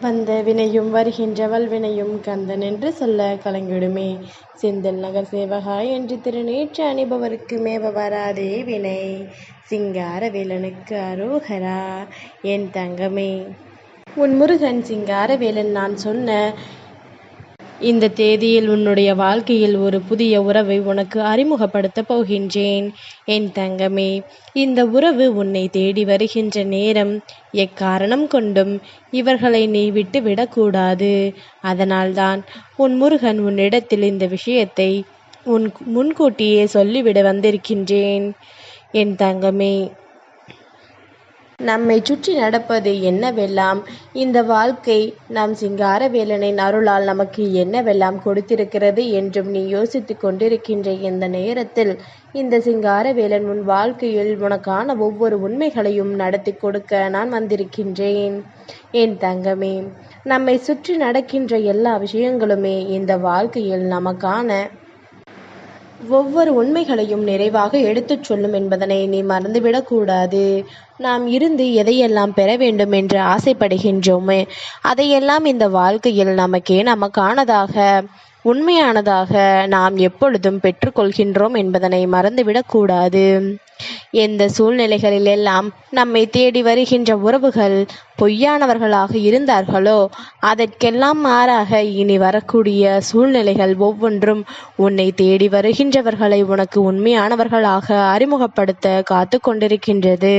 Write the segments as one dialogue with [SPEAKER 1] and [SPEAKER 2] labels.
[SPEAKER 1] வந்த வினையும் வருகின்றவள் வினையும் கந்தன் என்று சொல்ல கலங்கிடுமே. செந்தில் நகர் சேவகாய் என்று திருநீற்று அணிபவருக்கு மேவ வராதே வினை. சிங்கார வேலனுக்கு அரோகரா என் தங்கமே. உன் முருகன் சிங்கார வேலன் நான் சொன்ன இந்த தேதியில் உன்னுடைய வாழ்க்கையில் ஒரு புதிய உறவை உனக்கு அறிமுகப்படுத்தப் போகின்றேன். என் தங்கமே இந்த உறவு உன்னை தேடி வருகின்ற நேரம் எக்காரணம் கொண்டும் இவர்களை நீ விட்டு விடக்கூடாது. அதனால்தான் உன் முருகன் உன்னிடத்தில் இந்த விஷயத்தை உன் முன்கூட்டியே சொல்லிவிட வந்திருக்கின்றேன். என் தங்கமே நம்மை சுற்றி நடப்பது என்னவெல்லாம்? இந்த வாழ்க்கை நம் சிங்காரவேலனின் அருளால் நமக்கு என்னவெல்லாம் கொடுத்திருக்கிறது என்றும் நீ யோசித்து கொண்டிருக்கின்ற இந்த நேரத்தில் இந்த சிங்காரவேலன் உன் வாழ்க்கையில் உனக்கான ஒவ்வொரு உண்மைகளையும் நடத்தி கொடுக்க நான் வந்திருக்கின்றேன். என் தங்கமே நம்மை சுற்றி நடக்கின்ற எல்லா விஷயங்களுமே இந்த வாழ்க்கையில் நமக்கான ஒவ்வொரு உண்மைகளையும் நிறைவாக எடுத்துச் சொல்லும் என்பதனை நீ மறந்துவிடக்கூடாது. நாம் இருந்து எதையெல்லாம் பெற வேண்டும் என்று ஆசைப்படுகின்றோமே அதையெல்லாம் இந்த வாழ்க்கையில் நமக்கே நமக்கானதாக உண்மையானதாக நாம் எப்பொழுதும் பெற்றுக்கொள்கின்றோம் என்பதனை மறந்துவிடக்கூடாது. எந்த சூழ்நிலைகளிலெல்லாம் நம்மை தேடி வருகின்ற உறவுகள் பொய்யானவர்களாக இருந்தார்களோ அதற்கெல்லாம் மாறாக இனி வரக்கூடிய சூழ்நிலைகள் ஒவ்வொன்றும் உன்னை தேடி வருகின்றவர்களை உனக்கு உண்மையானவர்களாக அறிமுகப்படுத்த காத்து கொண்டிருக்கின்றது.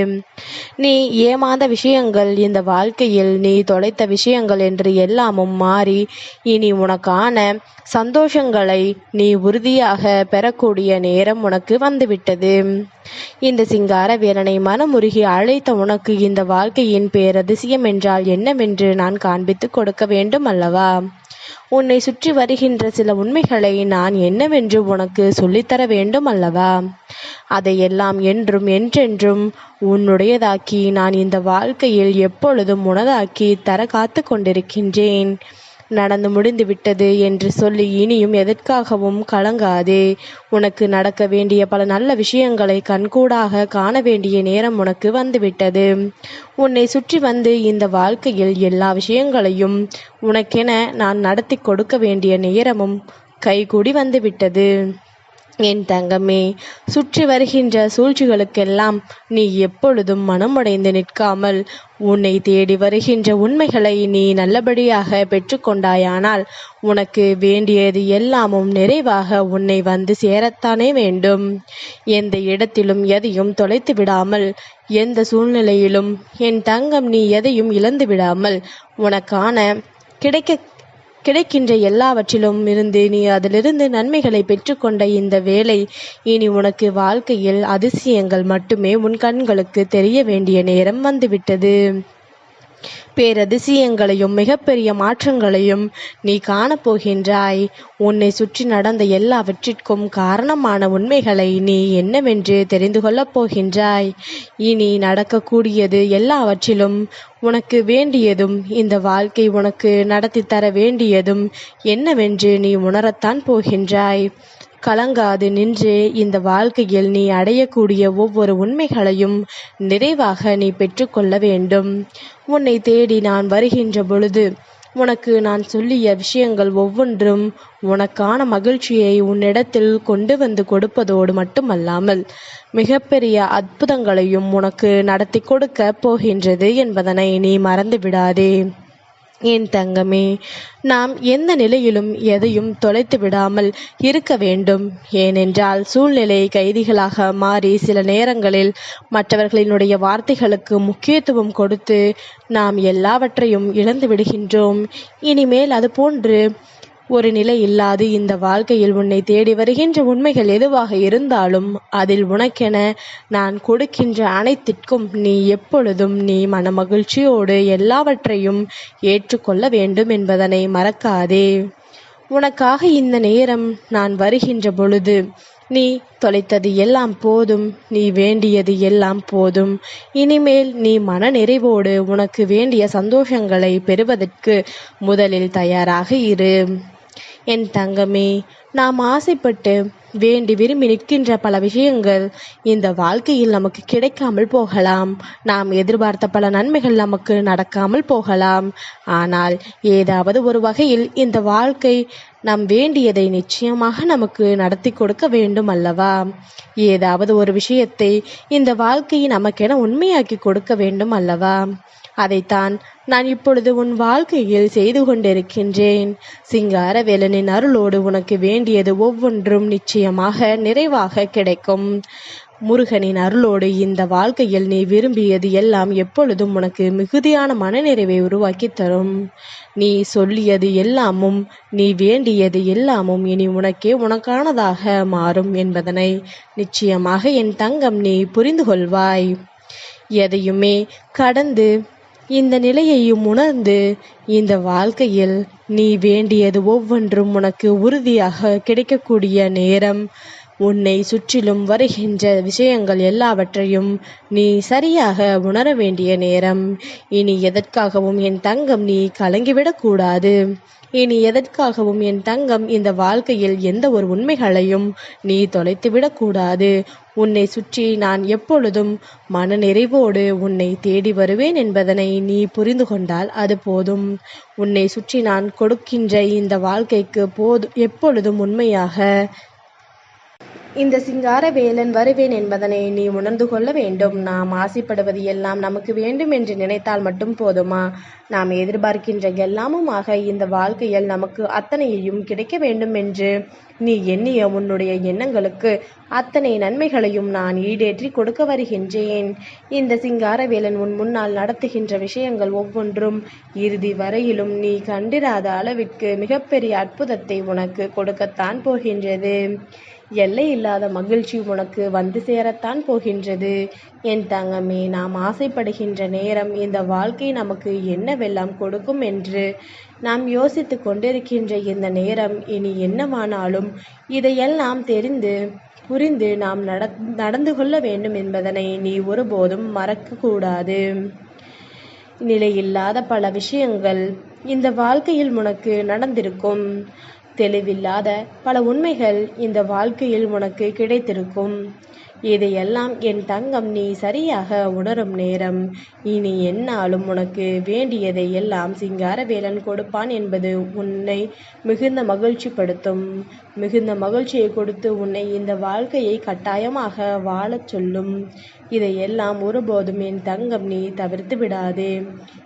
[SPEAKER 1] நீ ஏமாந்த விஷயங்கள் இந்த வாழ்க்கையில் நீ தொலைத்த விஷயங்கள் என்று எல்லாமும் மாறி இனி உனக்கான சந்தோஷங்களை நீ உறுதியாக பெறக்கூடிய நேரம் உனக்கு வந்துவிட்டது. இந்த சிங்கார வீரனை மனமுருகி அழைத்த உனக்கு இந்த வாழ்க்கையின் பேரதிசயம் என்றால் என்னவென்று நான் காண்பித்துக் கொடுக்க வேண்டும் அல்லவா? உன்னை சுற்றி வருகின்ற சில உண்மைகளை நான் என்னவென்று உனக்கு சொல்லித்தர வேண்டும் அல்லவா? அதையெல்லாம் என்றும் என்றென்றும் உன்னுடையதாக்கி நான் இந்த வாழ்க்கையில் எப்பொழுதும் உனதாக்கி தர காத்து கொண்டிருக்கின்றேன். நடந்து முடிந்து விட்டது என்று சொல்லி இனியும் எதற்காகவும் கலங்காதே. உனக்கு நடக்க வேண்டிய பல நல்ல விஷயங்களை கண்கூடாக காண வேண்டிய நேரம் உனக்கு வந்துவிட்டது. உன்னை சுற்றி வந்து இந்த வாழ்க்கையில் எல்லா விஷயங்களையும் உனக்கென நான் நடத்தி கொடுக்க வேண்டிய நேரமும் கைகூடி வந்துவிட்டது. என் தங்கமே சுற்றி வருகின்ற சூழ்ச்சிகளுக்கெல்லாம் நீ எப்பொழுதும் மனமுடைந்து நிற்காமல் உன்னை தேடி வருகின்ற உண்மைகளை நீ நல்லபடியாக பெற்றுக்கொண்டாயானால் உனக்கு வேண்டியது எல்லாமும் நிறைவாக உன்னை வந்து சேரத்தானே வேண்டும். எந்த இடத்திலும் எதையும் தொலைத்து விடாமல் எந்த சூழ்நிலையிலும் என் தங்கம் நீ எதையும் இழந்து விடாமல் உனக்கான கிடைக்க கிடைக்கின்ற எல்லாவற்றிலும் இருந்து நீ அதிலிருந்து நன்மைகளை பெற்றுக்கொண்ட இந்த வேலை இனி உனக்கு வாழ்க்கையில் அதிசயங்கள் மட்டுமே உன் கண்களுக்கு தெரிய வேண்டிய நேரம் வந்துவிட்டது. பேரதிசயங்களையும் மிகப்பெரிய மாற்றங்களையும் நீ காணப்போகின்றாய். உன்னை சுற்றி நடந்த எல்லாவற்றிற்கும் காரணமான உண்மைகளை நீ என்னவென்று தெரிந்து கொள்ளப் போகின்றாய். இனி நடக்கக்கூடியது எல்லாவற்றிலும் உனக்கு வேண்டியதும் இந்த வாழ்க்கை உனக்கு நடத்தி தர வேண்டியதும் என்னவென்று நீ உணரத்தான் போகின்றாய். கலங்காது நின்று இந்த வாழ்க்கையில் நீ அடையக்கூடிய ஒவ்வொரு உண்மைகளையும் நிறைவாக நீ பெற்றுக்கொள்ள வேண்டும். உன்னை தேடி நான் வருகின்ற பொழுது உனக்கு நான் சொல்லிய விஷயங்கள் ஒவ்வொன்றும் உனக்கான மகிழ்ச்சியை உன்னிடத்தில் கொண்டு வந்து கொடுப்பதோடு மட்டுமல்லாமல் மிகப்பெரிய அற்புதங்களையும் உனக்கு நடத்தி கொடுக்க போகின்றது என்பதனை நீ மறந்து விடாதே என் தங்கமே நாம் எந்த நிலையிலும் எதையும் தொலைத்து விடாமல் இருக்க வேண்டும். ஏனென்றால் சூழ்நிலை கைதிகளாக மாறி சில நேரங்களில் மற்றவர்களினுடைய வார்த்தைகளுக்கு முக்கியத்துவம் கொடுத்து நாம் எல்லாவற்றையும் இழந்து விடுகின்றோம். இனிமேல் அது போன்று ஒரு நிலை இல்லாது இந்த வாழ்க்கையில் உன்னை தேடி வருகின்ற உண்மைகள் எதுவாக இருந்தாலும் அதில் உனக்கென நான் கொடுக்கின்ற அனைத்திற்கும் நீ எப்பொழுதும் நீ மனமகிழ்ச்சியோடு எல்லாவற்றையும் ஏற்றுக்கொள்ள வேண்டும் என்பதனை மறக்காதே. உனக்காக இந்த நேரம் நான் வருகின்ற பொழுது நீ தொலைத்தது எல்லாம் போதும் நீ வேண்டியது எல்லாம் போதும். இனிமேல் நீ மன நிறைவோடு உனக்கு வேண்டிய சந்தோஷங்களை பெறுவதற்கு முதலில் தயாராக இரு. என் தங்கமே நாம் ஆசைப்பட்டு வேண்டி விரும்பி நிற்கின்ற பல விஷயங்கள் இந்த வாழ்க்கையில் நமக்கு கிடைக்காமல் போகலாம். நாம் எதிர்பார்த்த பல நன்மைகள் நமக்கு நடக்காமல் போகலாம். ஆனால் ஏதாவது ஒரு வகையில் இந்த வாழ்க்கை நாம் வேண்டியதை நிச்சயமாக நமக்கு நடத்தி கொடுக்க வேண்டும் அல்லவா? ஏதாவது ஒரு விஷயத்தை இந்த வாழ்க்கையை நமக்கென உண்மையாக்கி கொடுக்க வேண்டும் அல்லவா? அதைத்தான் நான் இப்பொழுது உன் வாழ்க்கையில் செய்து கொண்டிருக்கின்றேன். சிங்காரவேலனின் அருளோடு உனக்கு வேண்டியது ஒவ்வொன்றும் நிச்சயமாக நிறைவாக கிடைக்கும். முருகனின் அருளோடு இந்த வாழ்க்கையில் நீ விரும்பியது எல்லாம் எப்பொழுதும் உனக்கு மிகுதியான மனநிறைவை உருவாக்கி தரும். நீ சொல்லியது எல்லாமும் நீ வேண்டியது எல்லாமும் இனி உனக்கே உனக்கானதாக மாறும் என்பதனை நிச்சயமாக என் தங்கம் நீ புரிந்து கொள்வாய். எதையுமே கடந்து இந்த நிலையையும் உணர்ந்து இந்த வாழ்க்கையில் நீ வேண்டியது ஒவ்வொன்றும் உனக்கு உறுதியாக கிடைக்கக்கூடிய நேரம். உன்னை சுற்றிலும் வருகின்ற விஷயங்கள் எல்லாவற்றையும் நீ சரியாக உணர வேண்டிய நேரம். இனி எதற்காகவும் என் தங்கம் நீ கலங்கிவிடக்கூடாது. இனி எதற்காகவும் என் தங்கம் இந்த வாழ்க்கையில் எந்த ஒரு உண்மைகளையும் நீ தொலைத்துவிடக்கூடாது. உன்னை சுற்றி நான் எப்பொழுதும் மனநிறைவோடு உன்னை தேடி வருவேன் என்பதனை நீ புரிந்து கொண்டால் அது போதும். உன்னை சுற்றி நான் கொடுக்கின்ற இந்த வாழ்க்கைக்கு போது எப்பொழுதும் உண்மையாக இந்த சிங்கார வேலன் வருவேன் என்பதனை நீ உணர்ந்து கொள்ள வேண்டும். நாம் ஆசைப்படுவது எல்லாம் நமக்கு வேண்டும் என்று நினைத்தால் மட்டும் போதுமா? நாம் எதிர்பார்க்கின்ற எல்லாமுமாக இந்த வாழ்க்கையில் நமக்கு அத்தனையையும் கிடைக்க வேண்டும் என்று நீ எண்ணிய உன்னுடைய எண்ணங்களுக்கு அத்தனை நன்மைகளையும் நான் ஈடேற்றி கொடுக்க வருகின்றேன். இந்த சிங்காரவேலன் உன் முன்னால் நடத்துகின்ற விஷயங்கள் ஒவ்வொன்றும் இறுதி வரையிலும் நீ கண்டிராத அளவிற்கு மிகப்பெரிய அற்புதத்தை உனக்கு கொடுக்கத்தான் போகின்றது. எல்லை இல்லாத மகிழ்ச்சி உனக்கு வந்து சேரத்தான் போகின்றது. என் தங்கமே நாம் ஆசைப்படுகின்ற நேரம் இந்த வாழ்க்கை நமக்கு என்னவெல்லாம் கொடுக்கும் என்று நாம் யோசித்து கொண்டிருக்கின்ற இந்த நேரம் இனி என்னவானாலும் இதையெல்லாம் தெரிந்து புரிந்து நாம் நடந்து கொள்ள வேண்டும் என்பதனை நீ ஒருபோதும் மறக்கக்கூடாது. நிலையில்லாத பல விஷயங்கள் இந்த வாழ்க்கையில் உனக்கு நடந்திருக்கும். தெளிவில்லாத பல உண்மைகள் இந்த வாழ்க்கையில் உனக்கு கிடைத்திருக்கும். இதையெல்லாம் என் தங்கம் நீ சரியாக உணரும் நேரம். இனி என்னாலும் உனக்கு வேண்டியதை எல்லாம் சிங்காரவேலன் கொடுப்பான் என்பது உன்னை மிகுந்த மகிழ்ச்சிப்படுத்தும். மிகுந்த மகிழ்ச்சியை கொடுத்து உன்னை இந்த வாழ்க்கையை கட்டாயமாக வாழச் சொல்லும். இதையெல்லாம் ஒருபோதும் என் தங்கம் நீ தவிர்த்து விடாதே.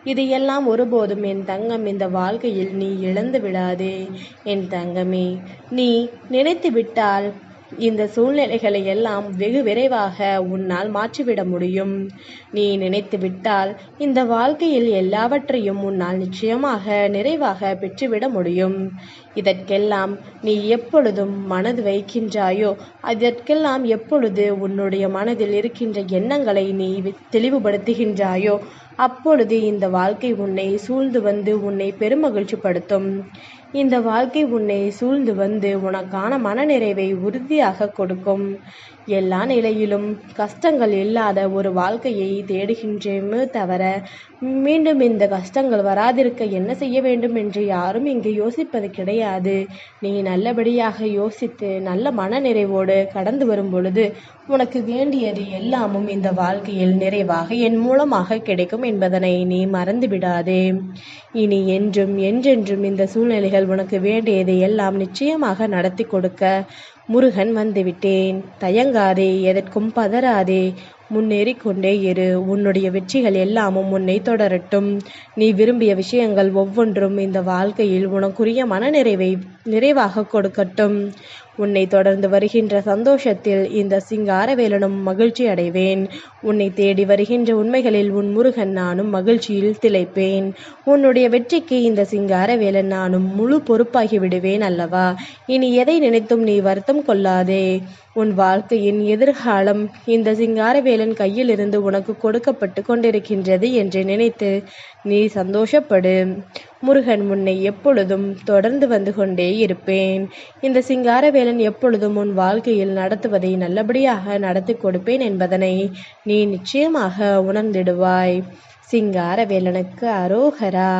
[SPEAKER 1] இதையெல்லாம் ஒருபோதும் என் தங்கம் இந்த வாழ்க்கையில் நீ இழந்து விடாதே. என் தங்கமே நீ நினைத்து விட்டால் இந்த சூழ்நிலைகளை எல்லாம் வெகு விரைவாக உன்னால் மாற்றிவிட முடியும். நீ நினைத்து விட்டால் இந்த வாழ்க்கையில் எல்லாவற்றையும் உன்னால் நிச்சயமாக நிறைவாக பெற்றுவிட முடியும். இதற்கெல்லாம் நீ எப்பொழுதும் மனது வைக்கின்றாயோ அதற்கெல்லாம் எப்பொழுது உன்னுடைய மனதில் இருக்கின்ற எண்ணங்களை நீ தெளிவுபடுத்துகின்றாயோ அப்பொழுது இந்த வாழ்க்கை உன்னை சூழ்ந்து வந்து உன்னை பெருமகிழ்ச்சிப்படுத்தும். இந்த வாழ்க்கை உன்னை சூழ்ந்து வந்து உனக்கான மனநிறைவை உறுதியாக கொடுக்கும். எல்லா நிலையிலும் கஷ்டங்கள் இல்லாத ஒரு வாழ்க்கையை தேடுகின்றேமே தவிர மீண்டும் இந்த கஷ்டங்கள் வராதிருக்க என்ன செய்ய வேண்டும் என்று யாரும் இங்கு யோசிப்பது கிடையாது. நீ நல்லபடியாக யோசித்து நல்ல மனநிறைவோடு கடந்து வரும் பொழுது உனக்கு வேண்டியது எல்லாமும் இந்த வாழ்க்கையில் நிறைவாக என் மூலமாக கிடைக்கும் என்பதனை நீ மறந்து விடாதே. இனி என்றும் என்றென்றும் இந்த சூழ்நிலைகள் உனக்கு வேண்டியதை எல்லாம் நிச்சயமாக நடத்தி கொடுக்க முருகன் வந்துவிட்டேன். தயங்காதே எதற்கும் பதறாதே. முன்னேறி கொண்டே இரு. உன்னுடைய வெற்றிகள் எல்லாமும் உன்னை தொடரட்டும். நீ விரும்பிய விஷயங்கள் ஒவ்வொன்றும் இந்த வாழ்க்கையில் உனக்குரிய மனநிறைவை நிறைவாக கொடுக்கட்டும். உன்னை தொடர்ந்து வருகின்ற சந்தோஷத்தில் இந்த சிங்காரவேலனும் மகிழ்ச்சி அடைவேன். உன்னை தேடி வருகின்ற உண்மைகளில் உன் முருகன் நானும் மகிழ்ச்சியில் திளைப்பேன். உன்னுடைய வெற்றிக்கு இந்த சிங்காரவேலன் நானும் முழு பொறுப்பாகி விடுவேன் அல்லவா? இனி எதை நினைத்தும் நீ வருத்தம் கொள்ளாதே. உன் வாழ்க்கையின் எதிர்காலம் இந்த சிங்காரவேலன் கையிலிருந்து உனக்கு கொடுக்கப்பட்டு கொண்டிருக்கின்றது என்று நினைத்து நீ சந்தோஷப்படு. முருகன் முன்னை எப்பொழுதும் தொடர்ந்து வந்து கொண்டே இருப்பேன். இந்த சிங்காரவேலன் எப்பொழுதும் உன் வாழ்க்கையில் நடத்துவதை நல்லபடியாக நடத்தி கொடுப்பேன் என்பதனை நீ நிச்சயமாக உணர்ந்திடுவாய். சிங்காரவேலனுக்கு அரோகரா.